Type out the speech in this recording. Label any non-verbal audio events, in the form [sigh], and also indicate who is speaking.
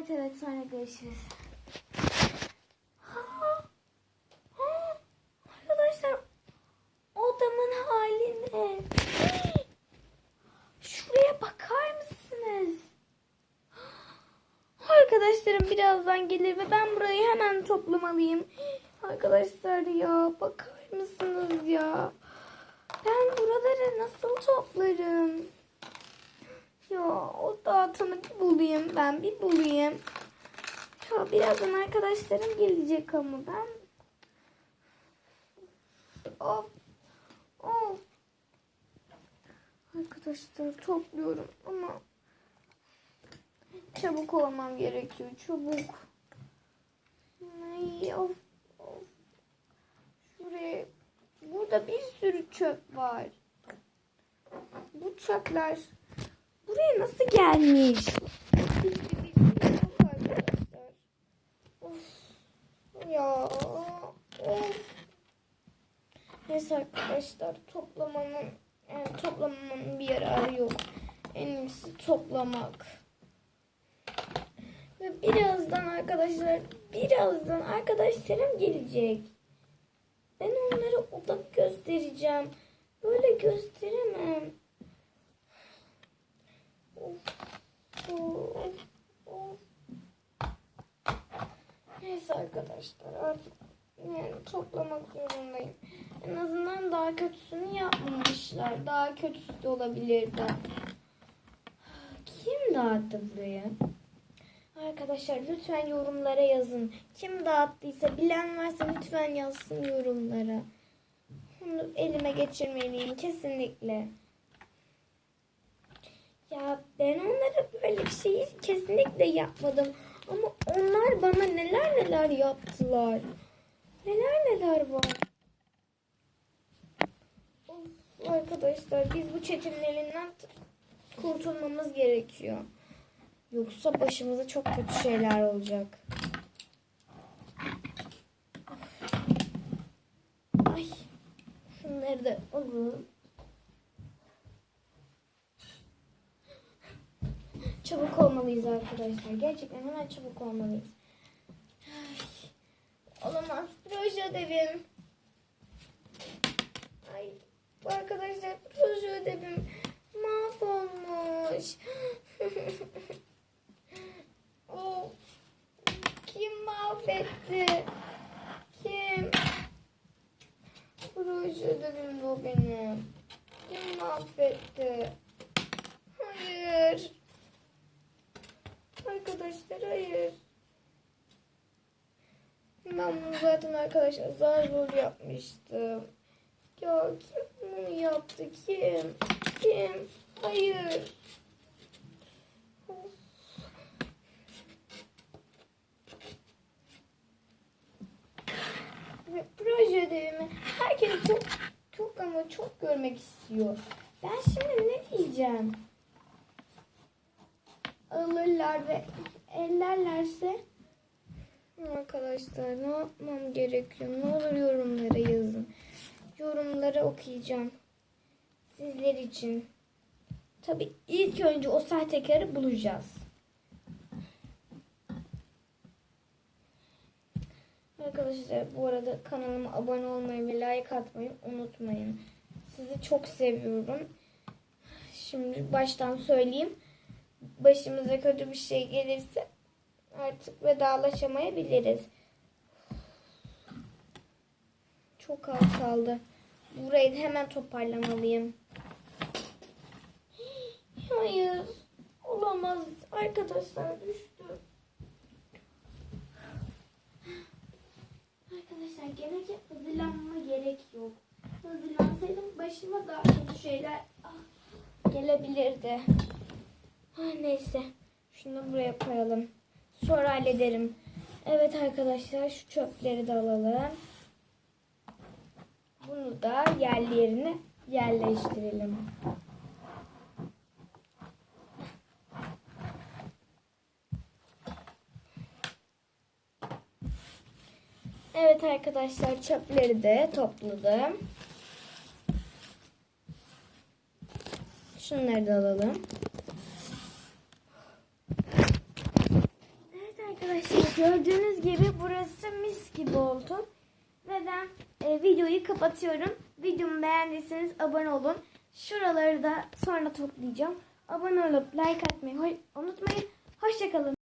Speaker 1: Evet evet sonra görüşürüz. [gasps] Arkadaşlar odamın hali ne? [gasps] Şuraya bakar mısınız? [gasps] Arkadaşlarım birazdan gelir ve ben burayı hemen toplamalıyım. Arkadaşlar ya bakar mısınız ya? Ben buraları nasıl toplarım? Ya o dağıtanı bir bulayım ben bir bulayım. Ya birazdan arkadaşlarım gelecek ama ben... Of. Of. Arkadaşlar topluyorum ama çabuk olmam gerekiyor çabuk. Ay of of. Şuraya burada bir sürü çöp var. Bu çöpler buraya nasıl gelmiş? Ya. Neyse arkadaşlar toplamanın yani toplamanın bir yararı yok. En iyisi toplamak. Ve birazdan arkadaşlar birazdan arkadaşlarım gelecek. Ben onlara odamı göstereceğim. Böyle gösteremem. Neyse arkadaşlar artık yani toplamak zorundayım. En azından daha kötüsünü yapmamışlar. Daha kötüsü de olabilirdi. Kim dağıttı burayı? Arkadaşlar lütfen yorumlara yazın. Kim dağıttıysa bilen varsa lütfen yazsın yorumlara. Bunu elime geçirmeliyim kesinlikle. Ya ben onlara böyle bir şeyi kesinlikle yapmadım. Ama onlar bana neler neler yaptılar. Neler neler var. Of, arkadaşlar biz bu çetenin elinden kurtulmamız gerekiyor. Yoksa başımıza çok kötü şeyler olacak. Ay. Şunları da alalım. Çabuk olmalıyız arkadaşlar. Gerçekten hemen çabuk olmalıyız. Ay. Olamaz. Proje ödevim. Ay. Bu arkadaşlar proje ödevim mahvolmuş. [laughs] Of. Kim mahvetti? Kim? Proje ödevim bu benim. Kim mahvetti? Hayır. Arkadaşlar hayır. Ben bunu zaten arkadaşlar zar zor yapmıştım. Ya kim bunu yaptı? Kim? Kim? Hayır. Proje ödevimi herkes çok çok ama çok görmek istiyor. Ben şimdi ne diyeceğim? Alırlar ve ellerlerse Arkadaşlar ne yapmam gerekiyor? Ne olur yorumlara yazın. Yorumları okuyacağım. Sizler için. Tabii ilk önce o sahtekarı bulacağız. Arkadaşlar bu arada kanalıma abone olmayı ve like atmayı unutmayın. Sizi çok seviyorum. Şimdi baştan söyleyeyim. Başımıza kötü bir şey gelirse artık vedalaşamayabiliriz. Çok az kaldı. Burayı da hemen toparlamalıyım. Hayır. Olamaz. Arkadaşlar düştü. Arkadaşlar ki hazırlanma gerek yok. Hazırlansaydım başıma daha kötü şeyler gelebilirdi. Ah, neyse. Şunu buraya koyalım. Sonra hallederim. Evet arkadaşlar şu çöpleri de alalım. Bunu da yerli yerine yerleştirelim. Evet arkadaşlar çöpleri de topladım. Şunları da alalım. Gördüğünüz gibi burası mis gibi oldu. Ve ben e, videoyu kapatıyorum. Videomu beğendiyseniz abone olun. Şuraları da sonra toplayacağım. Abone olup like atmayı unutmayın. Hoşçakalın.